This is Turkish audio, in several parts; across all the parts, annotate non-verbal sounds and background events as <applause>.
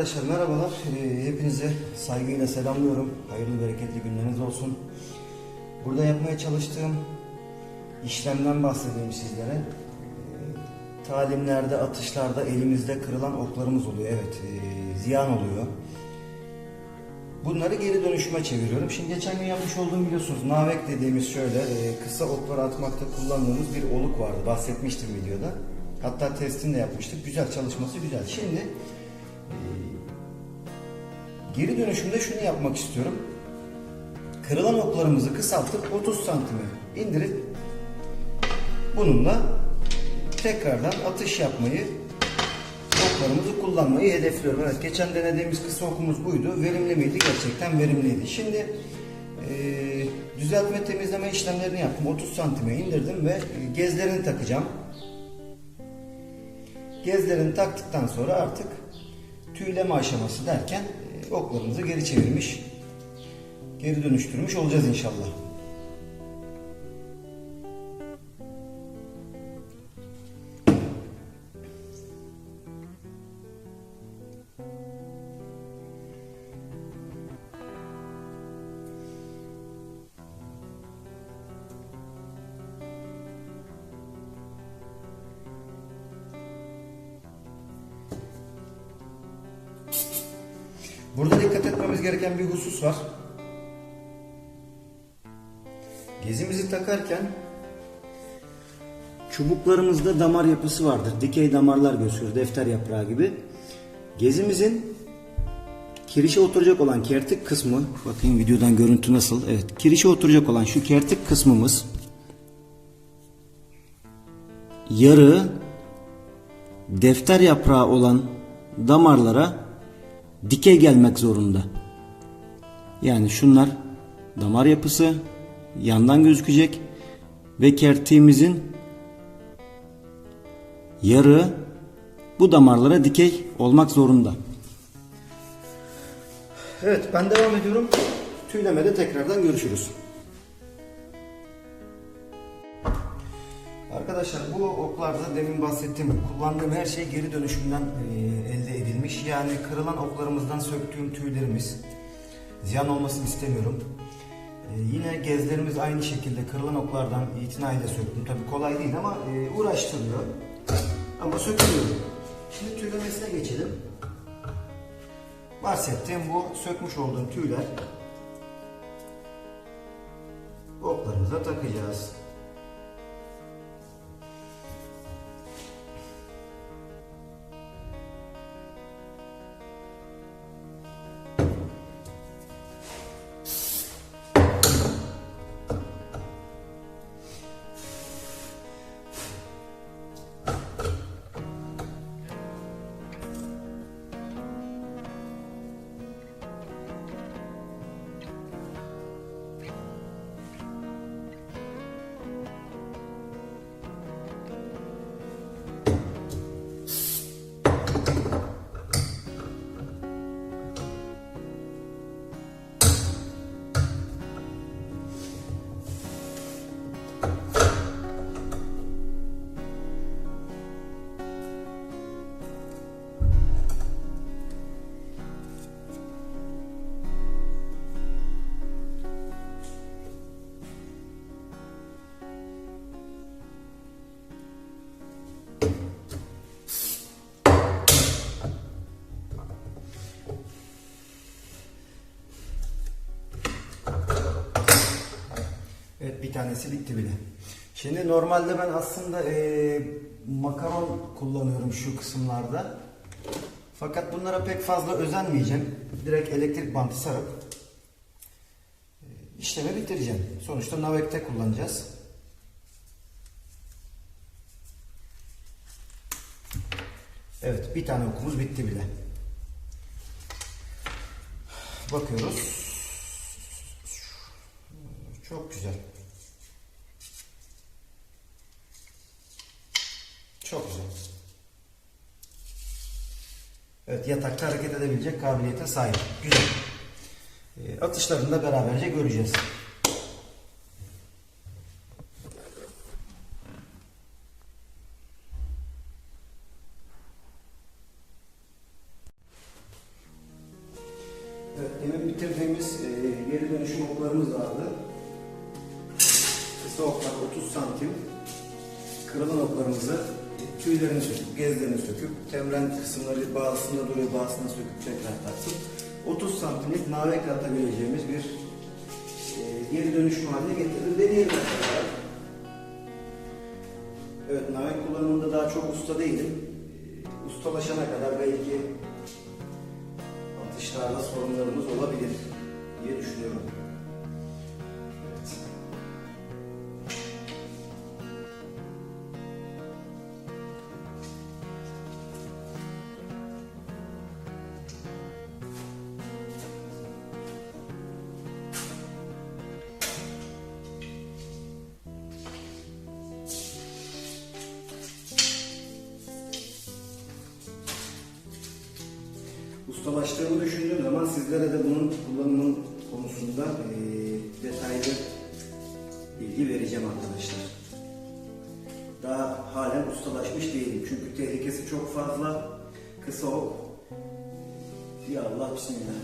Arkadaşlar merhabalar. Ee, Hepinize saygıyla selamlıyorum. Hayırlı bereketli günleriniz olsun. Burada yapmaya çalıştığım işlemden bahsedeyim sizlere. Ee, Talimlerde, atışlarda elimizde kırılan oklarımız oluyor. Evet, ee, ziyan oluyor. Bunları geri dönüşüme çeviriyorum. Şimdi geçen gün yapmış olduğum biliyorsunuz navek dediğimiz şöyle ee, kısa okları atmakta kullandığımız bir oluk vardı. Bahsetmiştim videoda. Hatta testini de yapmıştık. Güzel çalışması güzel. Şimdi Geri dönüşümde şunu yapmak istiyorum. Kırılan oklarımızı kısaltıp 30 santime indirip bununla tekrardan atış yapmayı oklarımızı kullanmayı hedefliyorum. Evet geçen denediğimiz kısa okumuz buydu. Verimli miydi? Gerçekten verimliydi. Şimdi eee, düzeltme temizleme işlemlerini yaptım. 30 santime indirdim ve gezlerini takacağım. Gezlerini taktıktan sonra artık tüyleme aşaması derken e, oklarımızı geri çevirmiş, geri dönüştürmüş olacağız inşallah. Etmemiz gereken bir husus var. Gezimizi takarken çubuklarımızda damar yapısı vardır. Dikey damarlar gözükür defter yaprağı gibi. Gezimizin kirişe oturacak olan kertik kısmı, bakayım videodan görüntü nasıl? Evet, kirişe oturacak olan şu kertik kısmımız yarı defter yaprağı olan damarlara dikey gelmek zorunda. Yani şunlar damar yapısı yandan gözükecek ve kertiğimizin yarı bu damarlara dikey olmak zorunda. Evet ben devam ediyorum. Tüylemede tekrardan görüşürüz. Arkadaşlar bu oklarda demin bahsettiğim kullandığım her şey geri dönüşümden elde edilmiş. Yani kırılan oklarımızdan söktüğüm tüylerimiz ziyan olmasını istemiyorum. E, yine gezlerimiz aynı şekilde kırılan oklardan itinayla söktüm. Tabi kolay değil ama e, uğraştırıyor. Ama sökülüyor. Şimdi tüylemesine geçelim. Bahsettiğim bu sökmüş olduğum tüyler oklarımıza takacağız. Tanesi bitti bile. Şimdi normalde ben aslında eee, makaron kullanıyorum şu kısımlarda. Fakat bunlara pek fazla özenmeyeceğim. Direkt elektrik bantı sarıp eee, işlemi bitireceğim. Sonuçta navekte kullanacağız. Evet bir tane okumuz bitti bile. Bakıyoruz. Çok güzel. Çok güzel. Evet yatakta hareket edebilecek kabiliyete sahip. Güzel. E, atışlarını da beraberce göreceğiz. Evet, demin bitirdiğimiz e, geri dönüşüm vardı. Kısa oklar 30 santim. Kırılan oklarımızı tüylerini söküp, gezlerini söküp, temren kısımları bağısında duruyor, bağısına söküp tekrar taktık. 30 santimlik navek atabileceğimiz bir e, geri dönüşüm haline getirdim. Deneyelim arkadaşlar. Evet, navek kullanımında daha çok usta değilim. E, Ustalaşana kadar belki atışlarda sorunlarımız olabilir diye düşünüyorum. Ustalaştığımı düşündüğüm zaman sizlere de bunun kullanımın konusunda eee, detaylı bilgi vereceğim arkadaşlar. Daha halen ustalaşmış değilim çünkü tehlikesi çok fazla. Kısa ok. Ya Allah bismillah.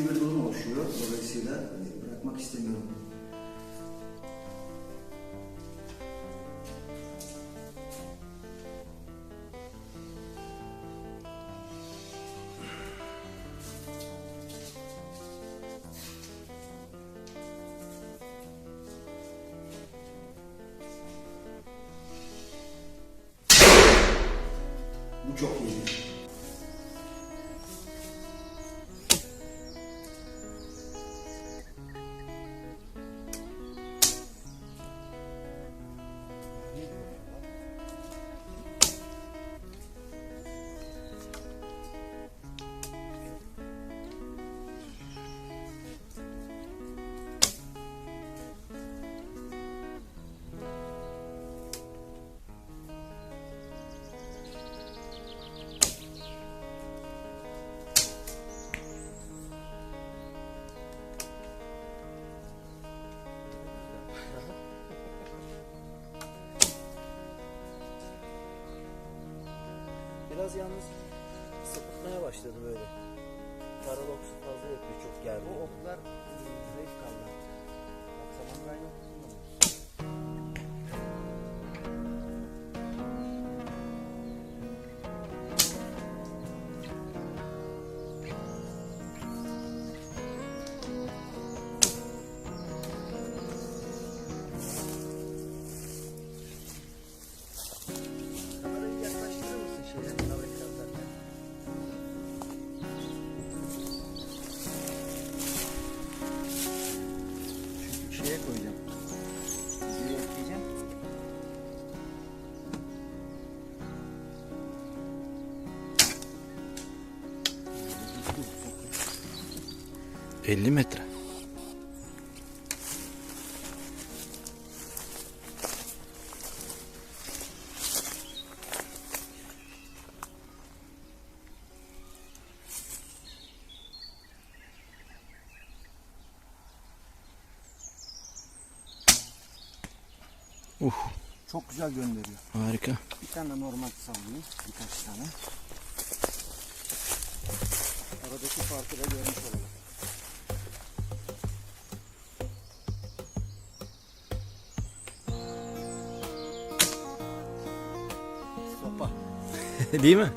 Riskli bir durum oluşuyor. Dolayısıyla e, bırakmak istemiyorum. Bu çok iyiydi. Biraz yalnız sapıtmaya başladı böyle. Paradoks fazla yapıyor çok gerdi. Bu oklar e, zayıf kaldı. Bak saman kaynağı koyacağım. Videoya ekleyeceğim. 50 metre. Uh, Çok güzel gönderiyor. harika. Bir tane normal sallayayım. Birkaç tane. Aradaki farkı da görmüş olalım. Sopa. <laughs> Değil mi?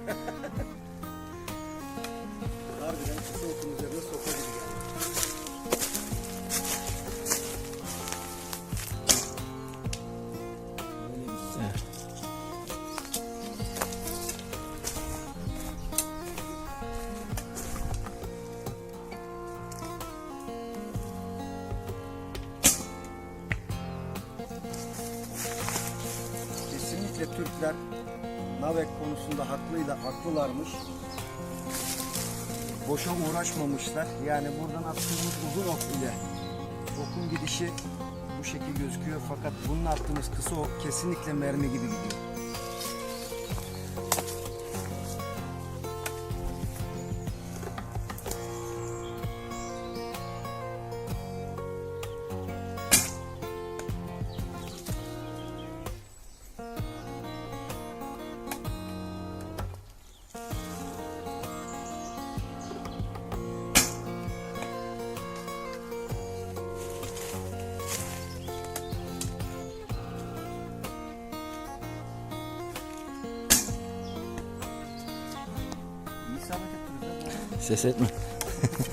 Kesinlikle Türkler Navek konusunda haklıyla haklılarmış. Boşa uğraşmamışlar. Yani buradan attığımız uzun ok ile okun gidişi bu şekil gözüküyor. Fakat bunun attığımız kısa ok kesinlikle mermi gibi gidiyor. İyi sabit ettiniz. Ses etme. <laughs>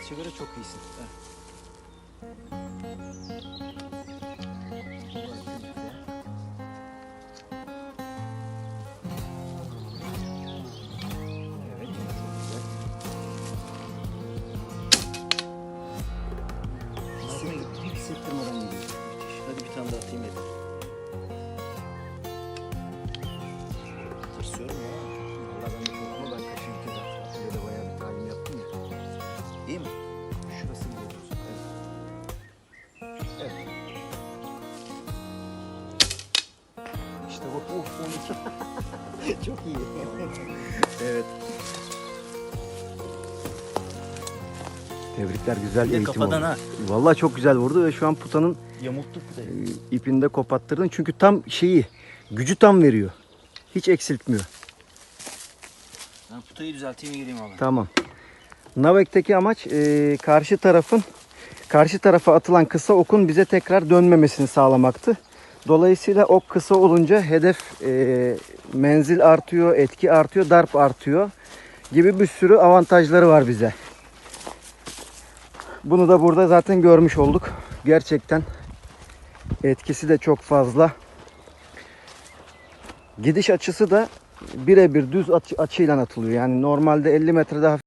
atışa çok iyisin. Evet, İşte bu. <laughs> 12. çok iyi. <laughs> evet. Tebrikler güzel Bir de eğitim kafadan oldu. ha. Vallahi çok güzel vurdu ve şu an putanın Yamulttuk e, ipini de kopattırdın. Çünkü tam şeyi, gücü tam veriyor. Hiç eksiltmiyor. Ben putayı düzelteyim gireyim abi. Tamam. Navek'teki amaç e, karşı tarafın karşı tarafa atılan kısa okun bize tekrar dönmemesini sağlamaktı. Dolayısıyla ok kısa olunca hedef e, menzil artıyor, etki artıyor, darp artıyor gibi bir sürü avantajları var bize. Bunu da burada zaten görmüş olduk. Gerçekten etkisi de çok fazla. Gidiş açısı da birebir düz açı- açıyla atılıyor. Yani normalde 50 metrede